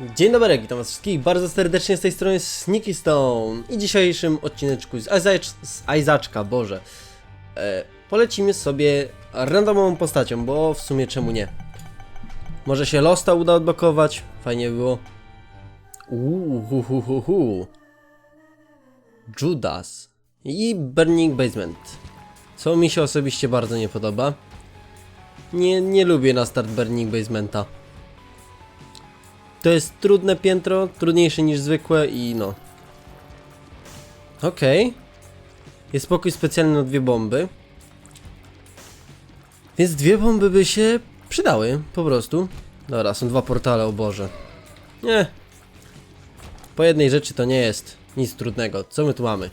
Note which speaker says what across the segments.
Speaker 1: Dzień dobry, witam was wszystkich bardzo serdecznie z tej strony Sneaky Stone i dzisiejszym odcineczku z, Isaac, z Boże, e, polecimy sobie randomową postacią, bo w sumie czemu nie. Może się Losta uda odblokować, fajnie było. Uuu, hu, hu, hu, hu. Judas i Burning Basement, co mi się osobiście bardzo nie podoba. Nie, nie lubię na start Burning Basementa. To jest trudne piętro, trudniejsze niż zwykłe i no. Okej. Jest pokój specjalny na dwie bomby. Więc dwie bomby by się przydały, po prostu. Dobra, są dwa portale, o Boże. Nie. Po jednej rzeczy to nie jest nic trudnego. Co my tu mamy?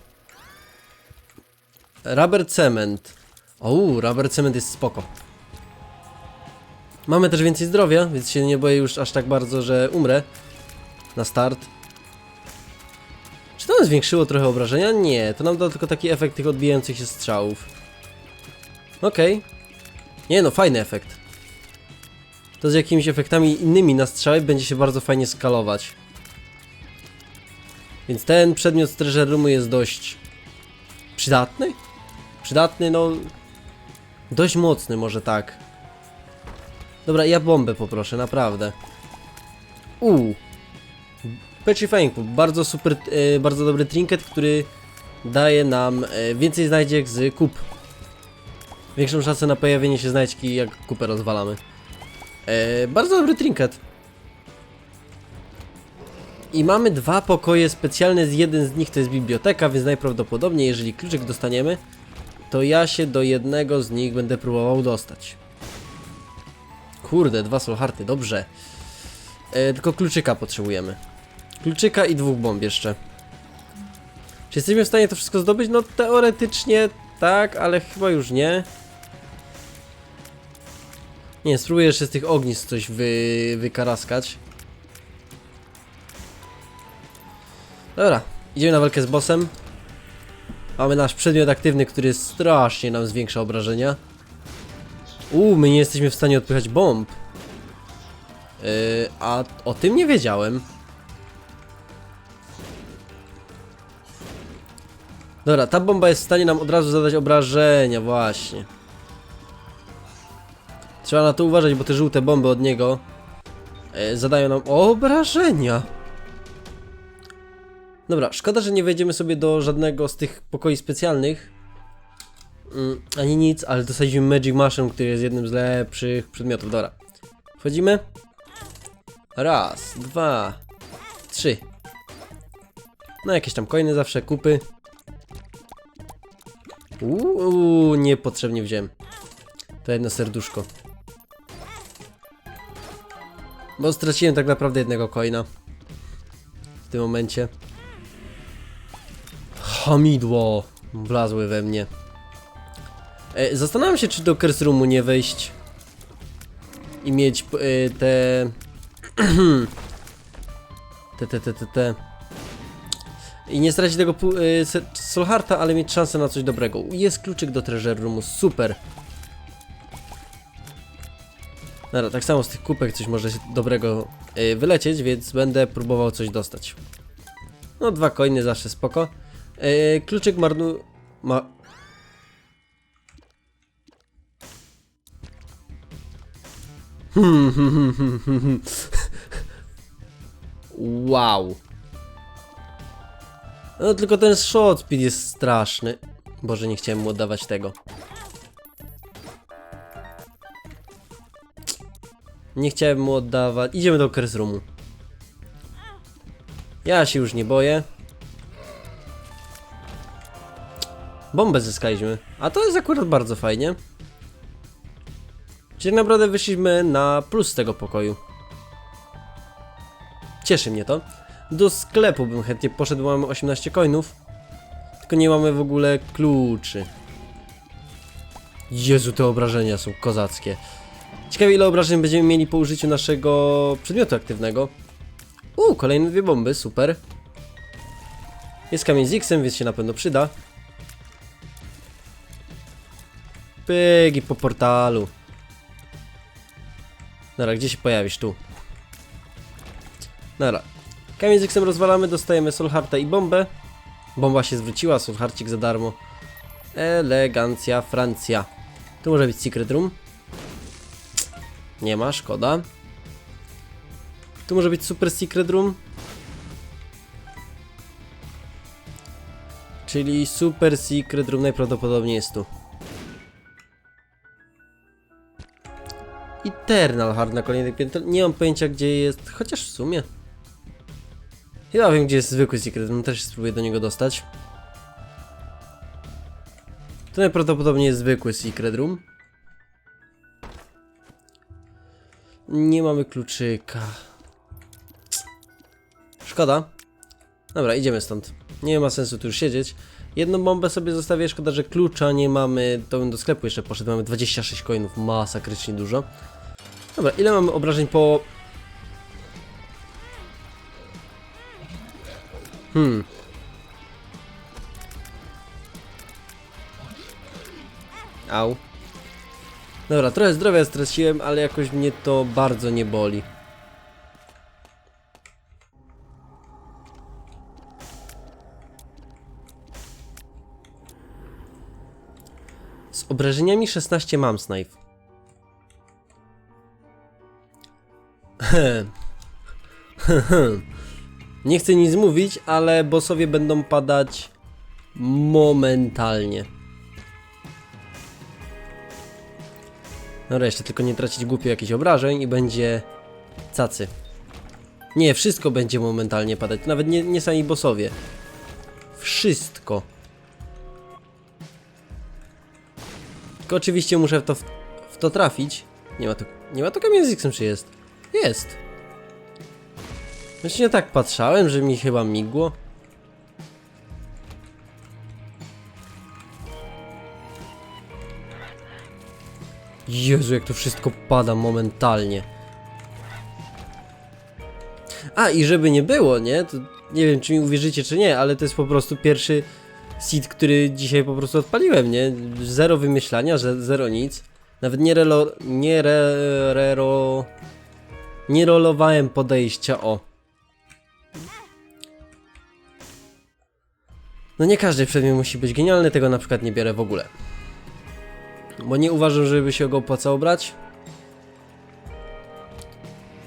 Speaker 1: Rubber cement. O, rubber cement jest spoko. Mamy też więcej zdrowia, więc się nie boję już aż tak bardzo, że umrę na start. Czy to nam zwiększyło trochę obrażenia? Nie, to nam da tylko taki efekt tych odbijających się strzałów. Okej. Nie no, fajny efekt. To z jakimiś efektami innymi na strzały będzie się bardzo fajnie skalować. Więc ten przedmiot z Treasure Roomu jest dość przydatny? Przydatny, no... Dość mocny, może tak. Dobra, ja bombę poproszę, naprawdę. Uuu. Petrifying Pool, bardzo super, e, bardzo dobry trinket, który daje nam e, więcej znajdziek z kup. Większą szansę na pojawienie się znajdźki, jak kupę rozwalamy. E, bardzo dobry trinket. I mamy dwa pokoje specjalne, z jeden z nich to jest biblioteka, więc najprawdopodobniej, jeżeli kluczyk dostaniemy, to ja się do jednego z nich będę próbował dostać. Kurde, dwa solharty, dobrze. E, tylko kluczyka potrzebujemy. Kluczyka i dwóch bomb jeszcze. Czy jesteśmy w stanie to wszystko zdobyć? No teoretycznie tak, ale chyba już nie. Nie, spróbuję jeszcze z tych ognisk coś wy, wykaraskać. Dobra, idziemy na walkę z bossem. Mamy nasz przedmiot aktywny, który strasznie nam zwiększa obrażenia. Uuu, my nie jesteśmy w stanie odpychać bomb. Yy, a o tym nie wiedziałem. Dobra, ta bomba jest w stanie nam od razu zadać obrażenia, właśnie. Trzeba na to uważać, bo te żółte bomby od niego yy, zadają nam obrażenia. Dobra, szkoda, że nie wejdziemy sobie do żadnego z tych pokoi specjalnych. Mm, ani nic, ale dostaliśmy Magic Mushroom, który jest jednym z lepszych przedmiotów. Dobra. Wchodzimy. Raz, dwa, trzy. No jakieś tam coiny zawsze, kupy. Uuu, niepotrzebnie wziąłem. To jedno serduszko. Bo straciłem tak naprawdę jednego coina. W tym momencie. Hamidło. Wlazły we mnie. E, Zastanawiam się, czy do Curse Roomu nie wejść i mieć e, te... te, te, te, te, te... I nie stracić tego e, Solharta, ale mieć szansę na coś dobrego. Jest kluczyk do Treasure Roomu, super. Dobra, tak samo z tych kupek coś może dobrego wylecieć, więc będę próbował coś dostać. No, dwa coiny zawsze spoko. Kluczyk marnu... Ma... Wow. No tylko ten shot speed jest straszny. Boże, nie chciałem mu oddawać tego. Nie chciałem mu oddawać. Idziemy do Curse Roomu. Ja się już nie boję. Bombę zyskaliśmy. A to jest akurat bardzo fajnie. Czyli naprawdę wyszliśmy na plus z tego pokoju. Cieszy mnie to. Do sklepu bym chętnie poszedł, mamy 18 coinów. Tylko nie mamy w ogóle kluczy. Jezu, te obrażenia są kozackie. Ciekawe ile obrażeń będziemy mieli po użyciu naszego przedmiotu aktywnego. U, kolejne dwie bomby, super. Jest kamień z X-em, więc się na pewno przyda. Pygi po portalu. Dobra, gdzie się pojawisz? Tu. Dobra. Kamień z rozwalamy, dostajemy Solharta i bombę. Bomba się zwróciła, Solharcik za darmo. Elegancja, Francja. Tu może być Secret Room. Nie ma, szkoda. Tu może być Super Secret Room. Czyli Super Secret Room najprawdopodobniej jest tu. Eternal Hard na kolejny piętro. Nie mam pojęcia gdzie jest, chociaż w sumie. Chyba wiem gdzie jest zwykły Secret Room, też spróbuję do niego dostać. To najprawdopodobniej jest zwykły Secret Room. Nie mamy kluczyka. Szkoda. Dobra, idziemy stąd. Nie ma sensu tu już siedzieć. Jedną bombę sobie zostawię, szkoda, że klucza nie mamy. To bym do sklepu jeszcze poszedł. Mamy 26 coinów, masakrycznie dużo. Dobra, ile mamy obrażeń po... Hmm. Au. Dobra, trochę zdrowia straciłem, ale jakoś mnie to bardzo nie boli. Obrażeniami 16 mam snipe. Nie chcę nic mówić, ale bossowie będą padać momentalnie. Dobra, jeszcze tylko nie tracić głupio jakichś obrażeń i będzie cacy. Nie, wszystko będzie momentalnie padać, nawet nie, nie sami bossowie. Wszystko. Tylko oczywiście muszę w to, w, w to trafić. Nie ma tu, nie ma tu kamień z X-em, czy jest? Jest. Właśnie tak patrzałem, że mi chyba migło. Jezu, jak to wszystko pada momentalnie. A, i żeby nie było, nie? To nie wiem, czy mi uwierzycie, czy nie, ale to jest po prostu pierwszy seed, który dzisiaj po prostu odpaliłem, nie? Zero wymyślania, zero nic. Nawet nie relo... nie re... Nie rolowałem podejścia, o. No nie każdy przedmiot musi być genialny, tego na przykład nie biorę w ogóle. Bo nie uważam, żeby się go opłacało brać.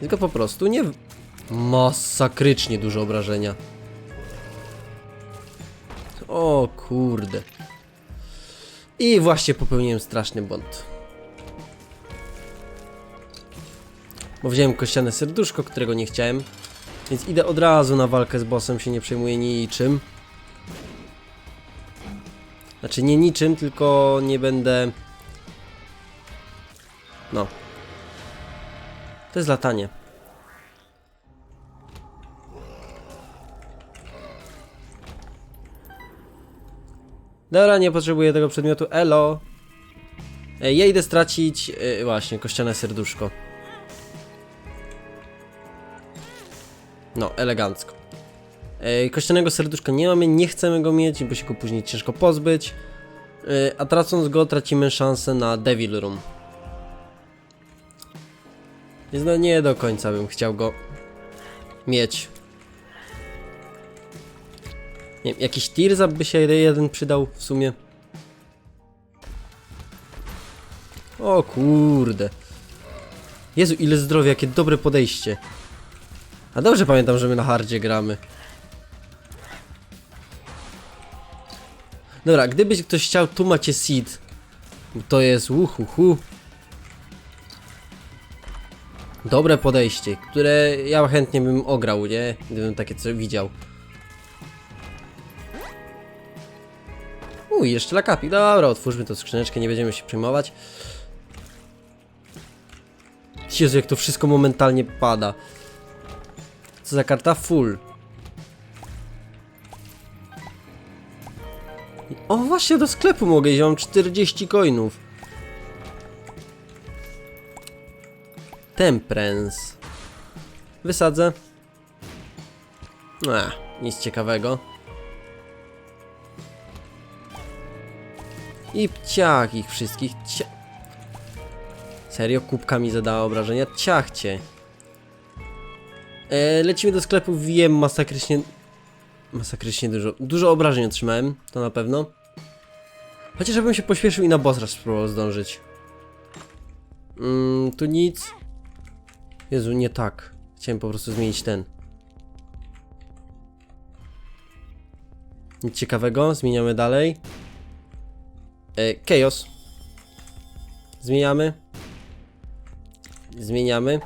Speaker 1: Tylko po prostu nie... Masakrycznie dużo obrażenia. O kurde. I właśnie popełniłem straszny błąd. Bo wziąłem kościane serduszko, którego nie chciałem. Więc idę od razu na walkę z bossem, się nie przejmuję niczym. Znaczy nie niczym, tylko nie będę... No. To jest latanie. Dobra, nie potrzebuję tego przedmiotu. Elo. E, Ja idę stracić e, właśnie kościane serduszko. No, elegancko. E, Kościanego serduszka nie mamy, nie chcemy go mieć, bo się go później ciężko pozbyć. E, A tracąc go, tracimy szansę na Devil Room. Więc no nie do końca bym chciał go mieć. Nie wiem, jakiś Tirzap by się jeden przydał w sumie. O kurde. Jezu, ile zdrowia, jakie dobre podejście. A dobrze pamiętam, że my na hardzie gramy. Dobra, gdybyś ktoś chciał, tu macie seed. To jest uhuhu. Dobre podejście, które ja chętnie bym ograł, nie? Gdybym takie coś widział. Uj, jeszcze lakapi. Dobra, otwórzmy tą skrzyneczkę, nie będziemy się przejmować. Jezu, jak to wszystko momentalnie pada. Co za karta? Full. O, właśnie do sklepu mogę iść, mam 40 coinów. Temperance. Wysadzę. Ech, nic ciekawego. I pciach ich wszystkich. Cia... Serio? Kubka mi zadała obrażenia? Ciachcie. E, lecimy do sklepu, wiem masakrycznie... Masakrycznie dużo. Dużo obrażeń otrzymałem, to na pewno. Chociaż bym się pośpieszył i na boss rush spróbował zdążyć. Mm, tu nic. Jezu, nie tak. Chciałem po prostu zmienić ten. Nic ciekawego, zmieniamy dalej. E, Chaos. Zmieniamy. Zmieniamy.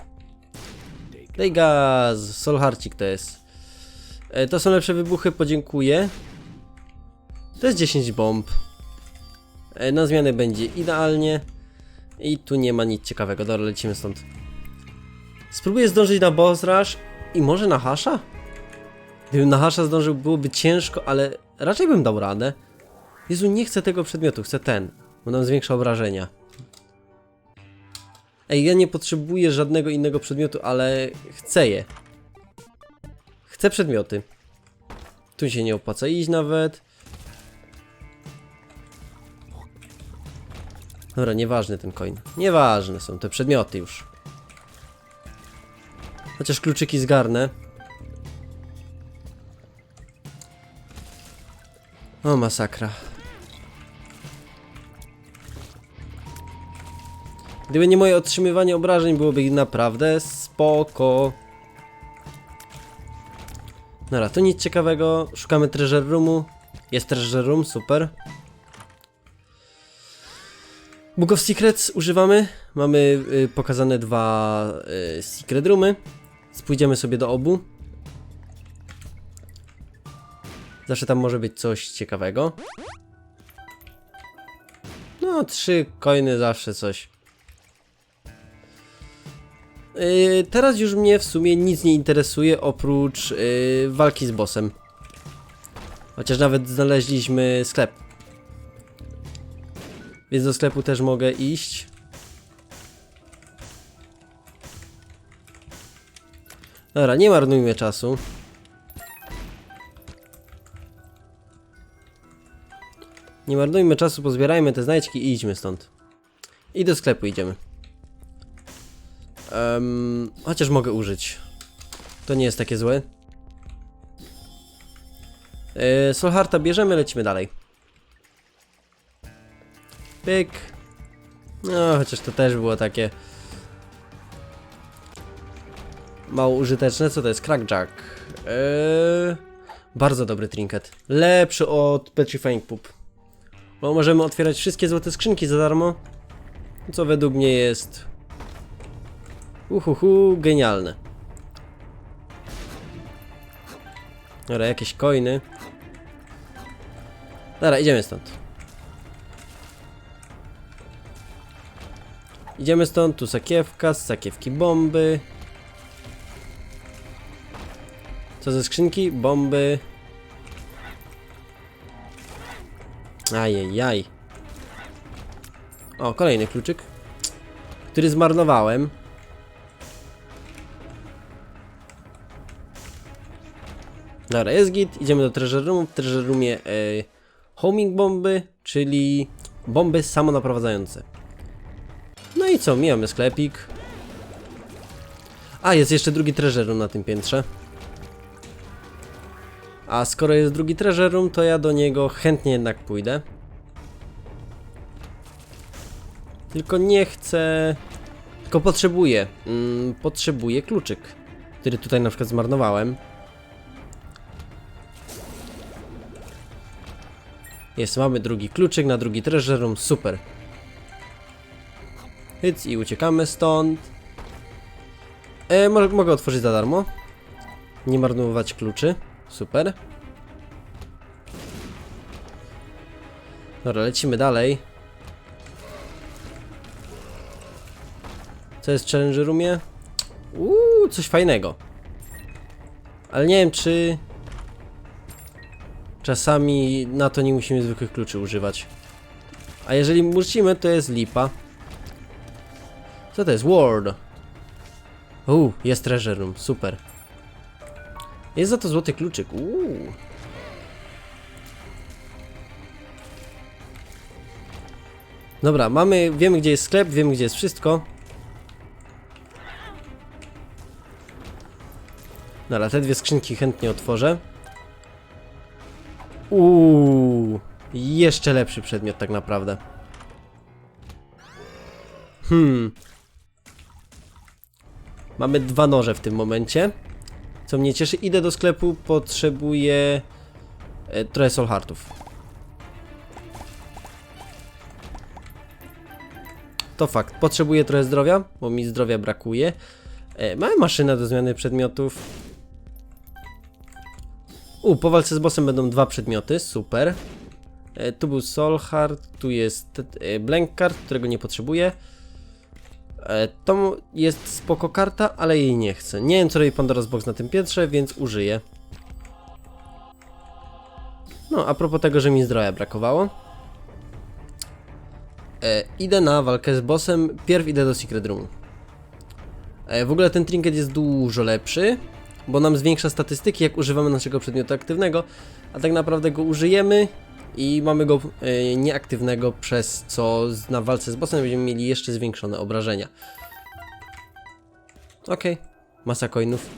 Speaker 1: Daj gaz. Solharcik to jest. E, to są lepsze wybuchy, podziękuję. To jest 10 bomb. E, na zmianę będzie idealnie. I tu nie ma nic ciekawego. Dobra, lecimy stąd. Spróbuję zdążyć na boss rush i może na hasza? Gdybym na hasza zdążył, byłoby ciężko, ale raczej bym dał radę. Jezu, nie chcę tego przedmiotu, chcę ten, bo nam zwiększa obrażenia. Ej, ja nie potrzebuję żadnego innego przedmiotu, ale chcę je. Chcę przedmioty. Tu się nie opłaca iść nawet. Dobra, nieważny ten coin. Nieważne są te przedmioty już. Chociaż kluczyki zgarnę. O, masakra. Gdyby nie moje otrzymywanie obrażeń, byłoby naprawdę spoko. Dobra, to nic ciekawego. Szukamy treasure roomu. Jest treasure room, super. Book of Secrets używamy. Mamy y, pokazane dwa y, secret roomy. Spójdziemy sobie do obu. Zawsze tam może być coś ciekawego. No, trzy coiny zawsze coś. Yy, teraz już mnie w sumie nic nie interesuje oprócz yy, walki z bossem. Chociaż nawet znaleźliśmy sklep. Więc do sklepu też mogę iść. Dobra, nie marnujmy czasu. Nie marnujmy czasu, pozbierajmy te znajdźki i idźmy stąd. I do sklepu idziemy. Em, chociaż mogę użyć. To nie jest takie złe. Yy, Solharta bierzemy, lecimy dalej. Pyk. No, chociaż to też było takie... Mało użyteczne. Co to jest? Crackjack. Yy, bardzo dobry trinket. Lepszy od Petrifying Poop. Bo możemy otwierać wszystkie złote skrzynki za darmo. Co według mnie jest... Uhuhu, genialne. Dobra, jakieś coiny. Dobra, idziemy stąd. Idziemy stąd, tu sakiewka, z sakiewki bomby. Co ze skrzynki? Bomby. Ajajaj. O, kolejny kluczyk. Który zmarnowałem. Dobra, jest git. Idziemy do treasure roomu. W treasure roomie e, homing bomby, czyli bomby samonaprowadzające. No i co? Mijamy sklepik. A, jest jeszcze drugi treasure room na tym piętrze. A skoro jest drugi treasure room, to ja do niego chętnie jednak pójdę. Tylko nie chcę... Tylko potrzebuję. Mm, potrzebuję kluczyk, który tutaj na przykład zmarnowałem. Jest, mamy drugi kluczyk na drugi treasure room, super. Hyc i uciekamy stąd. E, mo mogę otworzyć za darmo. Nie marnować kluczy. Super. Dobra, lecimy dalej. Co jest w challenge roomie? Uuu, coś fajnego. Ale nie wiem, czy... Czasami na to nie musimy zwykłych kluczy używać. A jeżeli musimy, to jest lipa. Co to jest? Ward. Uuu, jest treasure room, super. Jest za to złoty kluczyk, uuu. Dobra, mamy, wiemy gdzie jest sklep, wiemy gdzie jest wszystko. Dobra, te dwie skrzynki chętnie otworzę. Uuu, jeszcze lepszy przedmiot tak naprawdę. Hmm. Mamy dwa noże w tym momencie. Co mnie cieszy, idę do sklepu, potrzebuję e, trochę soul heartów. To fakt, potrzebuję trochę zdrowia, bo mi zdrowia brakuje. E, mamy maszynę do zmiany przedmiotów. U, po walce z bossem będą dwa przedmioty, super. E, tu był soul heart, tu jest e, blank card, którego nie potrzebuję. E, To jest spoko karta, ale jej nie chcę. Nie wiem co robi Pandora's Box na tym piętrze, więc użyję. No, a propos tego, że mi zdrowia brakowało. E, idę na walkę z bossem, pierw idę do Secret Roomu. E, w ogóle ten trinket jest dużo lepszy, bo nam zwiększa statystyki jak używamy naszego przedmiotu aktywnego, a tak naprawdę go użyjemy i mamy go e, nieaktywnego, przez co na walce z bossem będziemy mieli jeszcze zwiększone obrażenia. Okej, masa coinów.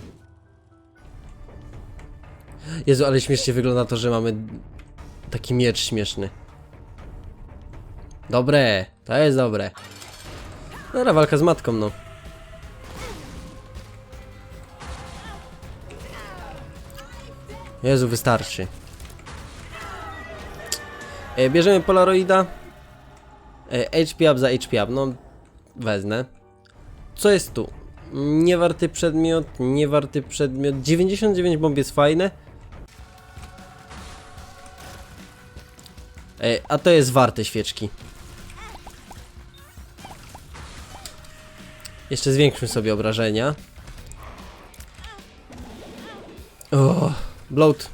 Speaker 1: Jezu, ale śmiesznie wygląda to, że mamy taki miecz śmieszny. Dobre, to jest dobre. Dobra, walka z matką, no. Jezu, wystarczy. E, bierzemy Polaroida. E, HP up za HP up, no wezmę. Co jest tu? Niewarty przedmiot, niewarty przedmiot. 99 bomb jest fajne. E, a to jest warte świeczki. Jeszcze zwiększmy sobie obrażenia. O, bloat.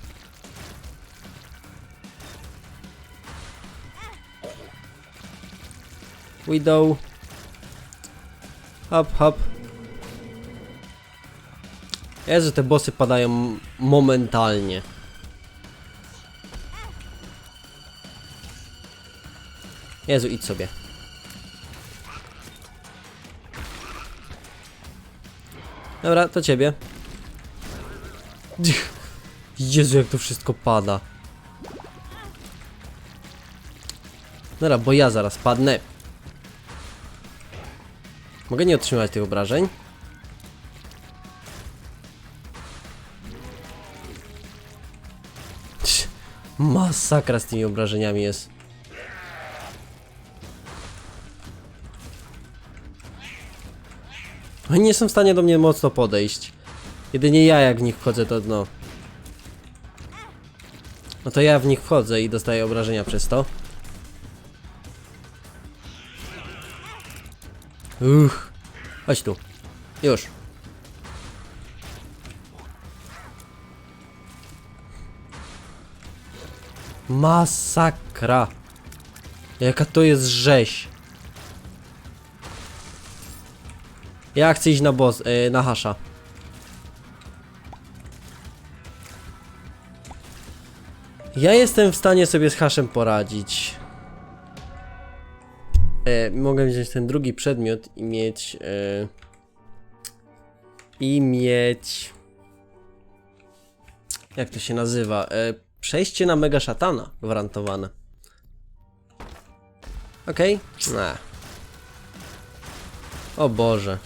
Speaker 1: Widow. Hop, hop. Jezu, te bossy padają momentalnie. Jezu, idź sobie. Dobra, to ciebie. Jezu, jak to wszystko pada. Dobra, bo ja zaraz padnę. Mogę nie otrzymać tych obrażeń? Masakra z tymi obrażeniami jest. Oni nie są w stanie do mnie mocno podejść. Jedynie ja jak w nich wchodzę to no. No to ja w nich wchodzę i dostaję obrażenia przez to. Uch. Chodź tu. Już. Masakra. Jaka to jest rzeź. Ja chcę iść na boss, yy, na hasza. Ja jestem w stanie sobie z haszem poradzić. E, mogę wziąć ten drugi przedmiot i mieć. E, I mieć. Jak to się nazywa? E, przejście na mega szatana gwarantowane. Okej? Okay? O Boże.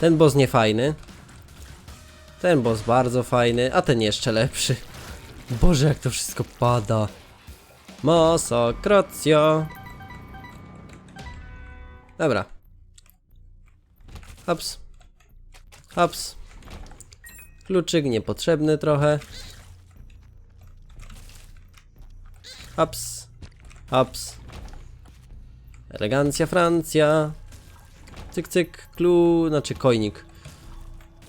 Speaker 1: Ten boss nie fajny. Ten boss bardzo fajny, a ten jeszcze lepszy. Boże, jak to wszystko pada. Masakracja. Dobra. Hops. Hops. Kluczyk niepotrzebny trochę. Hops. Hops. Elegancja Francja. Cyk, cyk, klu, znaczy kojnik.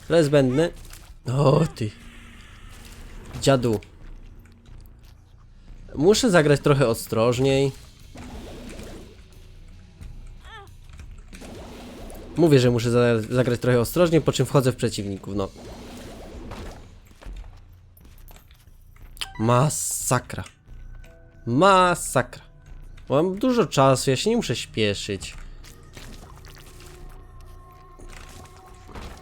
Speaker 1: To jest zbędny. O ty. Dziadu. Muszę zagrać trochę ostrożniej. Mówię, że muszę za zagrać trochę ostrożniej, po czym wchodzę w przeciwników, no. Masakra. Masakra. Mam dużo czasu, ja się nie muszę śpieszyć.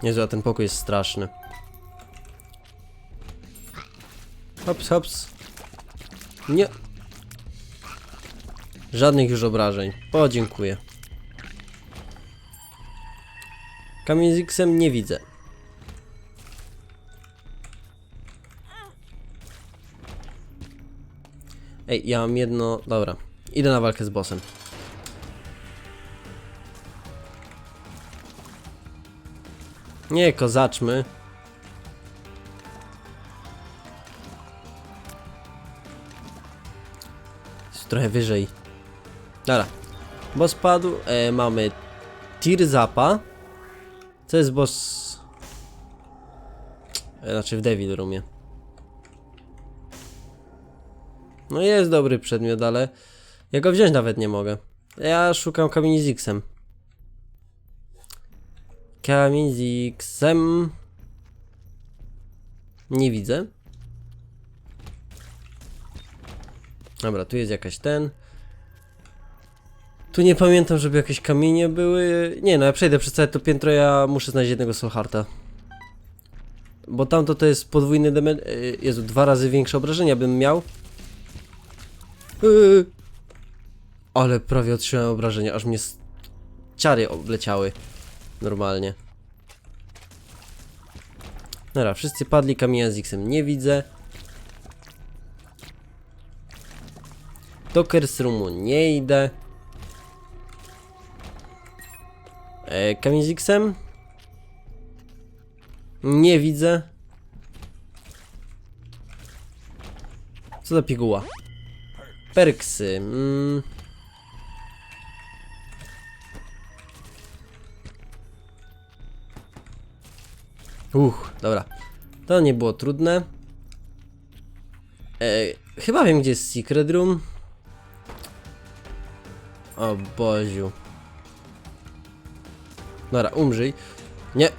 Speaker 1: Jezu, a ten pokój jest straszny. Hops, hops. Nie. Żadnych już obrażeń. O, dziękuję. Kamień z nie widzę. Ej, ja mam jedno... Dobra. Idę na walkę z bossem. Nie, kozaczmy. Trochę wyżej. Dobra. Boss padł. E, mamy Tirzapa. Co jest boss... E, znaczy w Devil Roomie. No jest dobry przedmiot, ale ja go wziąć nawet nie mogę. Ja szukam kamieni z X-em. Kamień z X-em. Nie widzę. Dobra, tu jest jakaś ten. Tu nie pamiętam, żeby jakieś kamienie były. Nie, no ja przejdę przez całe to piętro, ja muszę znaleźć jednego Soulhearta. Bo tamto to jest podwójny damage. y, Jezu, dwa razy większe obrażenia bym miał. Yy. Ale prawie otrzymałem obrażenia, aż mnie ciary obleciały. Normalnie. Dobra, wszyscy padli, kamienia z X-em nie widzę. Dockers Roomu nie idę. E, kamień z X-em? Nie widzę. Co za piguła? Perksy. Mm. Uch, dobra. To nie było trudne. E, chyba wiem, gdzie jest Secret Room. O Boziu. Dobra, umrzyj. Nie.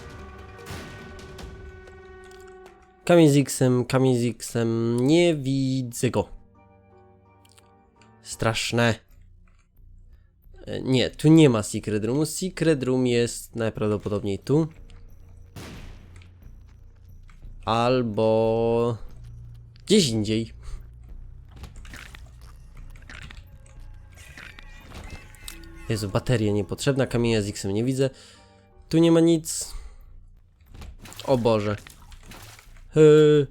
Speaker 1: Kamień z X-em, kamień z X-em. Nie widzę go. Straszne. E, Nie, tu nie ma Secret Roomu. Secret Room jest najprawdopodobniej tu. Albo gdzieś indziej. Jezu, bateria niepotrzebna, kamienia z X-em nie widzę. Tu nie ma nic. O Boże. Yy.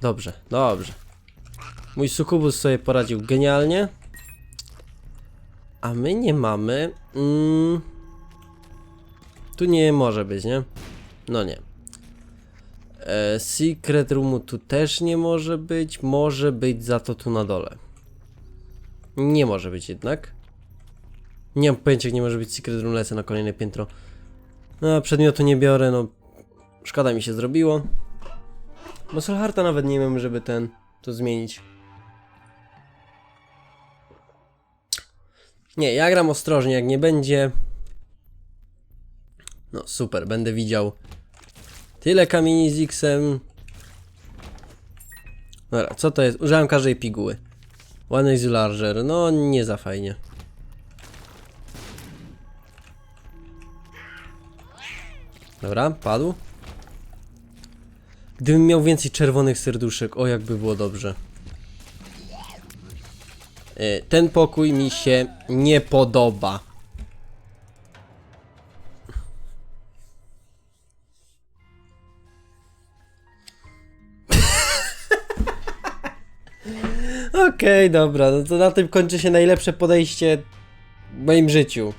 Speaker 1: Dobrze, dobrze. Mój sukubus sobie poradził genialnie. A my nie mamy. Mm, tu nie może być, nie? No nie. E, secret roomu tu też nie może być. Może być za to tu na dole. Nie może być jednak. Nie mam pojęcia, nie może być secret room, lecę na kolejne piętro. No, przedmiotu nie biorę, no. Szkoda mi się zrobiło. Bo Solharta nawet nie wiem, żeby ten to zmienić. Nie, ja gram ostrożnie, jak nie będzie. No super, będę widział tyle kamieni z X-em. Dobra, co to jest? Użyłem każdej piguły. One is larger, no nie za fajnie. Dobra, padł. Gdybym miał więcej czerwonych serduszek, o jakby było dobrze. E, Ten pokój mi się nie podoba. Okej, dobra, no to na tym kończy się najlepsze podejście w moim życiu.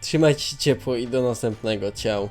Speaker 1: Trzymajcie się ciepło i do następnego. Ciao.